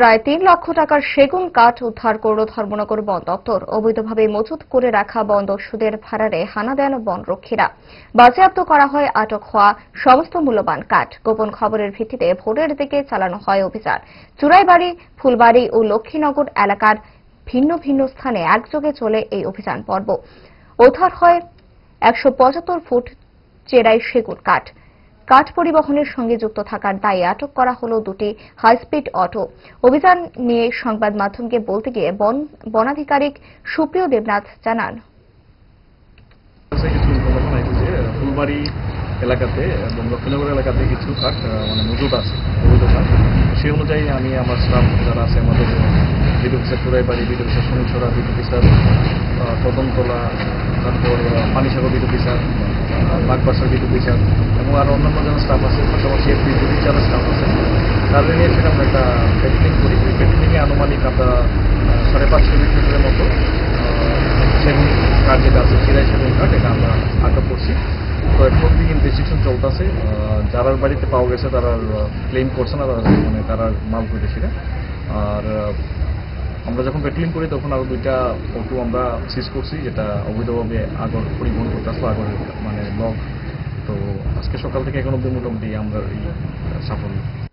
প্রায় তিন লক্ষ টাকার সেগুন কাঠ উদ্ধার করল ধর্মনগর বন দপ্তর। অবৈধভাবে মজুত করে রাখা বন দস্যুদের ভাড়ারে হানা দেন বনরক্ষীরা বাজেয়াপ্ত করা হয় আটক হওয়া সমস্ত মূল্যবান কাঠ। গোপন খবরের ভিত্তিতে ভোরের দিকে চালানো হয় অভিযান। চুরাইবাড়ি, ফুলবাড়ি ও লক্ষ্মীনগর এলাকার ভিন্ন ভিন্ন স্থানে একযোগে চলে এই অভিযান পর্ব। উদ্ধার হয় একশো পঁচাত্তর ফুট চেরাই সেগুন কাঠ। কাঠ পরিবহনের সঙ্গে যুক্ত থাকার দায়ে আটক করা হল দুটি হাইস্পিড অটো। অভিযান নিয়ে সংবাদ মাধ্যমকে বলতে গিয়ে বন বনাধিকারিক সুপ্রিয় দেবনাথ জানান। এলাকাতে এবং লক্ষ্মীনগর এলাকাতে কিছু কাঠ মানে মজুদ আছে অবৈধ কাঠ। সেই অনুযায়ী আমি আমার স্টাফ যারা আছে আমাদের বিদ্যুৎ অফিসার চুরাইবাড়ি বিদ্যুৎ অফিসার বিদ্যুৎ অফিসার কদমতলা তারপর পানিসাগর বিদ্যুৎ অফিসার বাগবাসার বিদ্যুৎ অফিসার এবং আরও অন্যান্য যারা স্টাফ আছে, পাশাপাশি এফ বিদ্যুৎ স্টাফ আছে, তাদের নিয়ে সেটা আমরা একটা পেট্রোলিং করি। ওই পেট্রোলিংয়ে আনুমানিক আমরা সাড়ে পাঁচশো মিটারের মতো সেগুন কাঠ যেটা আছে চিরাই সেগুন কাঠ এটা আমরা আটক করছি। তো এখন অব্দি ইনভেস্টিগেশন চলতেছে। যারার বাড়িতে পাওয়া গেছে, তারা ক্লেম করছে না, তারা মানে তারা মাল করেছিল আর আমরা যখন পেট্রোলিং করি, তখন আরও দুইটা অটো আমরা সিজ করছি, যেটা অবৈধভাবে আগর পরিবহন করতে আসলো, আগর মানে তো আজকে সকাল থেকে এখন অব্দি মোটামুটি আমরা এই সাফল্য